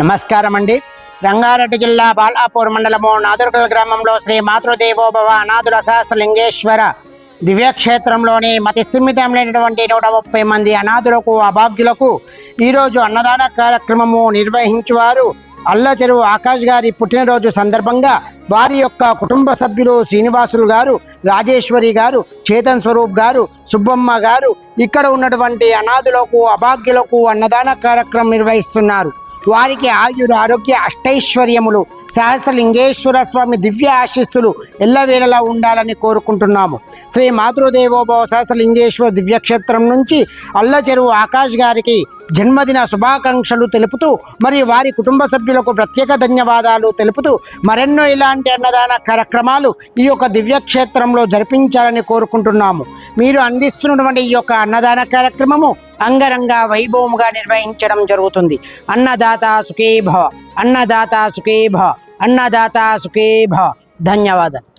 నమస్కారం అండి రంగారెడ్డి జిల్లా బాలాపూర్ మండలము నాదుర్గల్ గ్రామంలో శ్రీ మాతృదేవోభవ అనాథుల సహస్రలింగేశ్వర దివ్యక్షేత్రంలోని మతి స్థిమితమైనటువంటి నూట ముప్పై మంది అనాథులకు అభాగ్యులకు ఈరోజు అన్నదాన కార్యక్రమము నిర్వహించువారు అల్లచెరువు ఆకాష్ గారి పుట్టినరోజు సందర్భంగా వారి యొక్క కుటుంబ సభ్యులు శ్రీనివాసులు గారు రాజేశ్వరి గారు చేతన్ స్వరూప్ గారు సుబ్బమ్మ గారు ఇక్కడ ఉన్నటువంటి అనాథులకు అభాగ్యులకు అన్నదాన కార్యక్రమం నిర్వహిస్తున్నారు. వారికి ఆయుర ఆరోగ్య అష్టైశ్వర్యములు సహస్రలింగేశ్వర స్వామి దివ్య ఆశీస్సులు ఎల్లవేళలా ఉండాలని కోరుకుంటున్నాము. శ్రీ మాతృదేవోభవ సహస్రలింగేశ్వర దివ్యక్షేత్రం నుంచి అల్లచెరువు ఆకాష్ గారికి జన్మదిన శుభాకాంక్షలు తెలుపుతూ మరి వారి కుటుంబ సభ్యులకు ప్రత్యేక ధన్యవాదాలు తెలుపుతూ మరెన్నో ఇలాంటి అన్నదాన కార్యక్రమాలు ఈ యొక్క దివ్యక్షేత్రంలో జరిపించాలని కోరుకుంటున్నాము. మీరు అందిస్తున్నటువంటి ఈ యొక్క అన్నదాన కార్యక్రమము అంగరంగ వైభవముగా నిర్వహించడం జరుగుతుంది. అన్నదాత సుఖీ అన్నదాత సుఖీ అన్నదాత సుఖీ ధన్యవాదాలు.